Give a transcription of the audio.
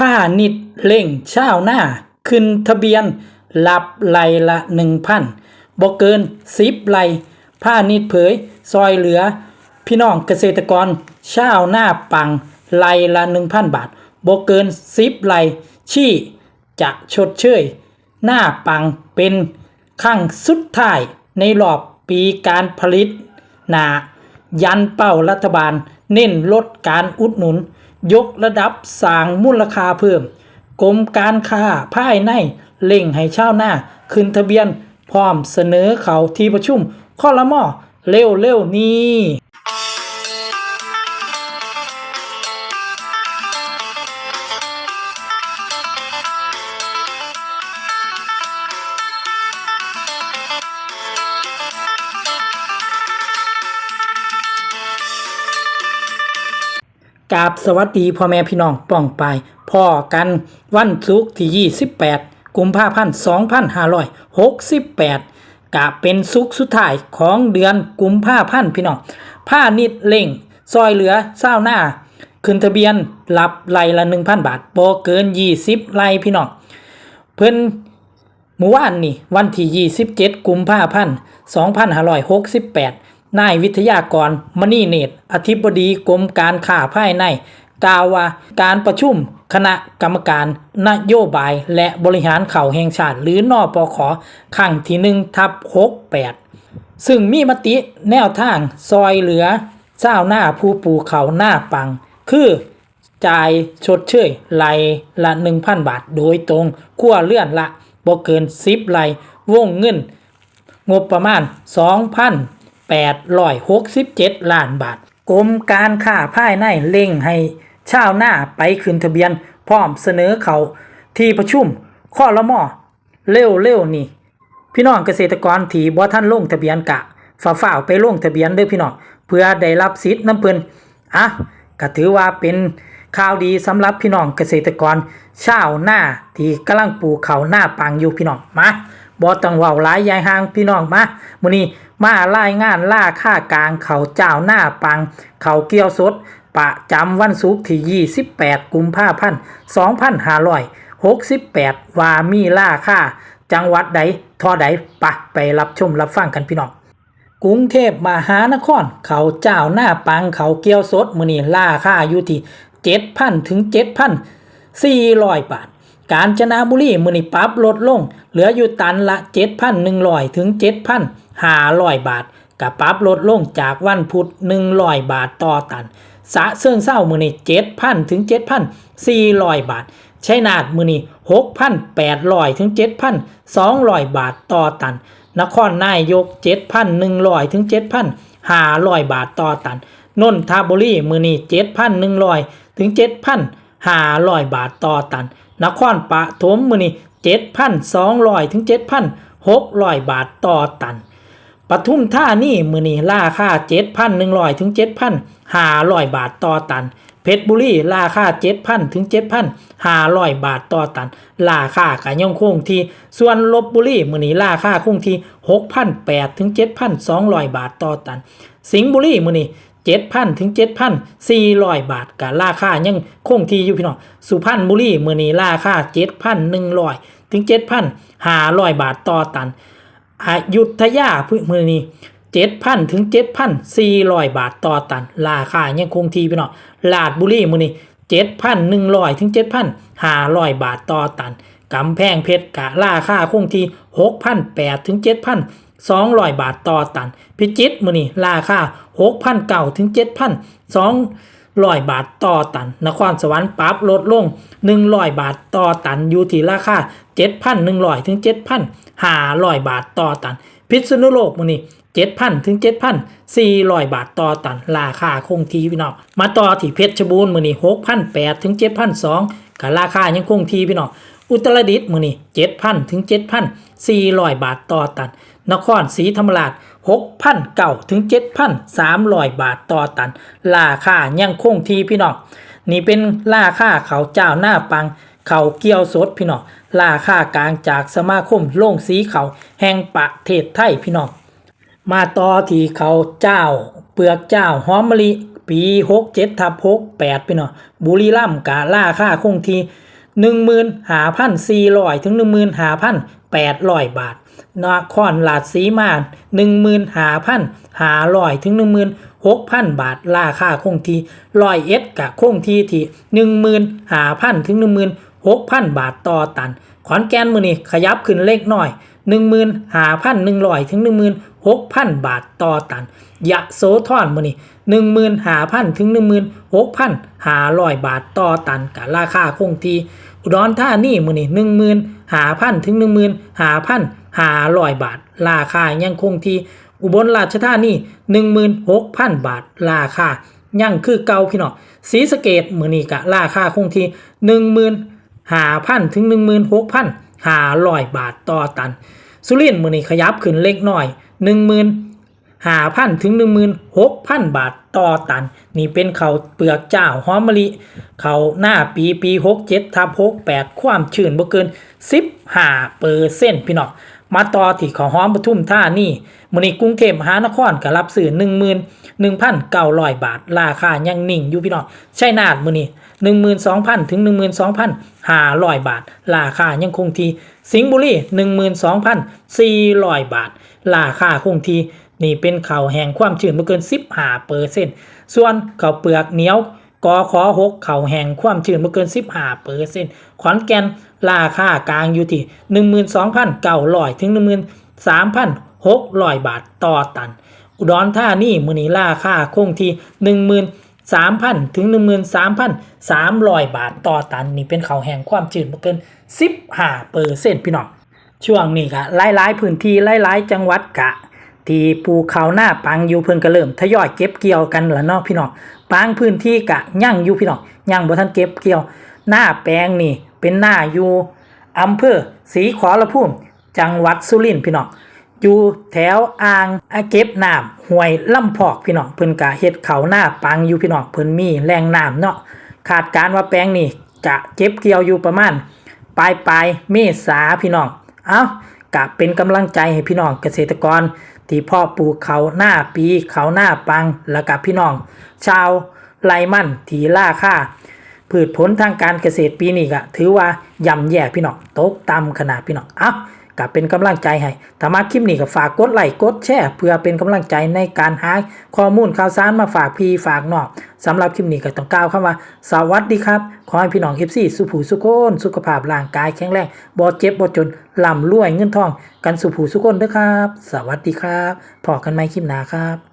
ผ้านิดเล่งเช้าหน้า ขึ้นทะเบียนรับไลละหนึ่งพันบ่เกินสิบไลผ้านิดเผย ซอยเหลือ พี่น้องเกษตรกรเช้าหน้าปังไลละหนึ่งพันบาทบ่เกินสิบไลชี่จะชดเชย หน้าปังเป็นครั้งสุดท้ายในรอบปีการผลิต หนายันเป้ารัฐบาล เน้นลดการอุดหนุน ยกระดับสร้างมูลค่าเพิ่ม กรมการค้าภายในเล่งให้ชาวหน้าขึ้นทะเบียน พร้อมเสนอเขาที่ประชุมคอรมอเร็วเร็วนี้ กาบสวัสดีพ่อแม่พี่น้องป้องปายพ่อกันวันศุกร์ที่ 28 กุมภาพันธ์ 2568กะเป็นศุกร์สุดท้ายของเดือนกุมภาพันธ์พี่น้องผ้านิดเล่ง ซอยเหลือเศร้าหน้า ขึ้นทะเบียนรับไล่ละ 1,000 บาทบ่เกิน 20 ไล่พี่น้องเพิ่นเมื่อวานนี่วันที่ 27 กุมภาพันธ์ 2568 นายวิทยากรมณีเนตรอธิบดีกรมการค้าภายใน กล่าวว่าการประชุมคณะกรรมการนโยบายและบริหารข่าแห่งชาติ หรือนอปขครั้งที่1ทับ68 ซึ่งมีมติแนวทางซอยเหลือเจ้าหน้าผู้ปูเขาหน้าปัง คือจ่ายชดเชยไลละ 1,000 บาท โดยตรงขั้วเลื่อนละบ่เกิน 10ไลวงเงิน งบประมาณ 867 ล้านบาท กรมการค้าภายในเร่งให้ชาวหน้าไปขึ้นทะเบียน พร้อมเสนอเขาที่ประชุมข้อละมอเร็วเร็วๆนี่ พี่น้องเกษตรกรที่บ่ท่านลงทะเบียนกะฝ่าฝ่าวไปลงทะเบียนเด้อพี่น้องเพื่อได้รับสิทธิ์น้ำเพิ่นอะก็ถือว่าเป็นข่าวดีสำหรับพี่น้องเกษตรกรชาวหน้าที่กำลังปลูกเขาหน้าปังอยู่พี่น้องมา บ่ต้องเว้าหลายยายห่างพี่น้องมามื้อนี้มารายงานล่าค่ากลางเขาเจ้าหน้าปัง เขาเกียวสด ประจำวันศุกร์ที่ 28 กุมภาพันธ์2568 ว่ามีล่าค่า จังหวัดใดท่อใดปะไปรับชมรับฟังกันพี่น้องกรุงเทพมหานคร เขาเจ้าหน้าปังเขาเกียวสด มือนี่ล่าค่าอยู่ที่7,000ถึง7,400 บาท กาญจนาบุรีมือนี่ปรับลดลง เหลืออยู่ตันละ 7,100 ถึง 7,500 บาทกับปรับลดลงจากวันพุธ100 บาทต่อตัน สะเซิงเศร้ามือนี่7,000 ถึง 7,400 บาทใชัยนาทมือนี่6,800 ถึง 7,200 บาทต่อตัน นครนายก 7,100 ถึง 7,500 บาทต่อตัน นนทบุรีมือนี่7,100 ถึง 7,500 บาทต่อตัน นครปฐมมือนี่เจ็ดพันสองร้อยถึงเจ็ดพันหกร้อยบาทต่อตันปทุมท่านี่มือนี่ราคาเจ็ดพันหนึ่งร้อยถึงเจ็ดพันห้าร้อยบาทต่อตัน เพชรบุรีราคาเจ็ดพันถึงเจ็ดพันห้าร้อยบาทต่อตัน ราคากะย่องคงที่ ส่วนลบบุรีมือนี่ราคาคงที่หกพันแปดถึงเจ็ดพันสองร้อยบาทต่อตัน สิงห์บุรีมือนี่ 7,000 ถึง 7,400 บาทกับราคายังคงที่อยู่พี่น้องสุพรรณบุรีมือนี้ราคา 7,100 ถึง 7,500 บาทต่อตันอยุธยาพื้นมือนี้เจ็ดพันถึงเจ็ดพันสี่ร้อยบาทต่อตัน ราคายังคงที่พี่น้องลาดบุรีมือนี้เจ็ดพันหนึ่งร้อยถึงเจ็ดพันห้าร้อยบาทต่อตันกำแพงเพชรกะราคาคงที่หกพันแปดถึงเจ็ดพันสองร้อยบาทต่อตัน พิจิตมือนี้ราคาหกพันเก้าถึงเจ็ดพันสองร้อยบาทต่อตัน นครสวรรค์ปรับลดลงหนึ่งร้อยบาทต่อตัน อยู่ที่ราคาเจ็ดพันหนึ่งร้อยถึงเจ็ดพันห้าร้อยบาทต่อตัน พิษณุโลกมือนี้เจ็ดพันถึงเจ็ดพันสี่ร้อยบาทต่อตัน ราคาคงที่พี่น้อง มาต่อที่เพชรบูรณ์มือนี้หกพันแปดถึงเจ็ดพันสองกับราคายังคงที่พี่น้อง อุตรดิตถ์มือนี้เจ็ดพันถึงเจ็ดพันสี่ร้อยบาทต่อตัน นครศรีธรรมราชหกพันเก้าถึงเจ็ดพันสามร้อยบาทต่อตัน ราคายังคงที่พี่น้อง นี่เป็นราคาเขาเจ้าหน้าปัง เขาเกี่ยวสดพี่น้อง ราคากลางจากสมาคมโล่งสีเขาแห่งประเทศไทยพี่น้อง มาต่อที่เขาเจ้า เปลือกเจ้าหอมมะลิปีหกเจ็ดทับหกแปดพี่น้องบุรีรัมย์กาล่าค่าคงที่15,400 ถึง 15,800 บาท นครราชสีมา15,500ถึง16,000บาท ราคาคงที่ร้อยเอ็ดกะคงที่ที่15,000ถึง16,000บาทต่อตัน ขอนแก่นมือนี่ขยับขึ้นเล็กน้อย15,100ถึง16,000บาทต่อตัน ยะโสธรมือนี่15,000ถึง16,500บาทต่อตันกับราคาคงที่อุดรธานีมือนี่15,000ถึง 15,500บาท ราคายังคงที่อุบลราชธานี16,000 บาท ราคายังคือเก่าพี่น้องศรีสะเกดมือนี้กะราคาคงที่15,000 ถึง 16,500 บาทต่อตัน สุรินทร์มือนี้ขยับขึ้นเล็กน้อย 15,000 ถึง 16,000 บาทต่อตัน นี่เป็นเขาเปลือกเจ้าหอมมะลิเขาหน้าปีปี 67ทับ68 ความชื้นบ่เกิน 15เปอร์เซ็นต์พี่น้อง มาต่อที่ข้าวหอมปทุมท่านี่มื้อนี้กรุงเทพมหานครก็รับซื้อ11,900 บาท ราคายังนิ่งอยู่พี่น้องชัยนาทมื้อนี้12,000 ถึง 12,500 บาท ราคายังคงที่ สิงห์บุรี 12,400 บาท ราคาคงที่นี่เป็นข้าวแห้งความชื้นบ่เกิน 15เปอร์เซ็นต์ส่วนข้าวเปลือกเหนียว กอขอ6ข้าแห้งความชื้นบ่เกิน 15เปอร์เซ็นต์ขอนแก่นราคากลางอยู่ที่ 12,900 ถึง 13,600 บาทต่อตัน อุดรธานีมื้อนี้ราคาคงที่ 13,000 ถึง 13,300 บาทต่อตัน นี่เป็นเข้าแห้งความชื้นบ่เกิน 15เปอร์เซ็นต์พี่น้องช่วงนี้ก็หลายๆพื้นที่หลายๆจังหวัดกะ ที่ปลูกข้าหน้าปังอยู่เพิ่นก็เริ่มทยอยเก็บเกี่ยวกันล้วเนาะพี่น้องบางพื้นที่กะยังอยู่พี่น้องยังบ่ทันเก็บเกี่ยว หน้าแปลงนี่เป็นหน้าอยู่อำเภอศรีขอรภูมิจังหวัดสุรินทร์พี่น้องอยู่แถวอ่างอาเก็บน้ำห้วยลำพอกพี่น้องเพิ่นกะเฮ็ดเขาหน้าปังอยู่พี่น้องเพิ่นมีแหล่งน้ำเนาะคาดการว่าแปลงนี่จะเก็บเกี่ยวอยู่ประมาณปลายปลายเมษาพี่น้อง เอากะเป็นกำลังใจให้พี่น้องเกษตรกร ที่พ่อปลูกเขาหน้าปีเขาหน้าปังและกับพี่น้อง ชาวไรมั่นที่ล่าค่าพืชผลทางการเกษตรปีนี้ก็ถือว่าย่ำแย่พี่น้องตกต่ำขนาดพี่น้องเอา ก็เป็นกำลังใจให้ถ้ามาคลิปนี้ก็ฝากกดไลค์กดแชร์เพื่อเป็นกำลังใจในการหาข้อมูลข่าวสารมาฝากพี่ฝากน้องสำหรับคลิปนี้ก็ต้องกล่าวคำว่า สวัสดีครับ ขอให้พี่น้อง FC สุผูสุโคนสุขภาพร่างกายแข็งแรงบ่เจ็บบ่จนร่ำรวยเงินทอง กันสุผูสุโคนเด้อครับ สวัสดีครับพอกันใหม่คลิปหน้าครับ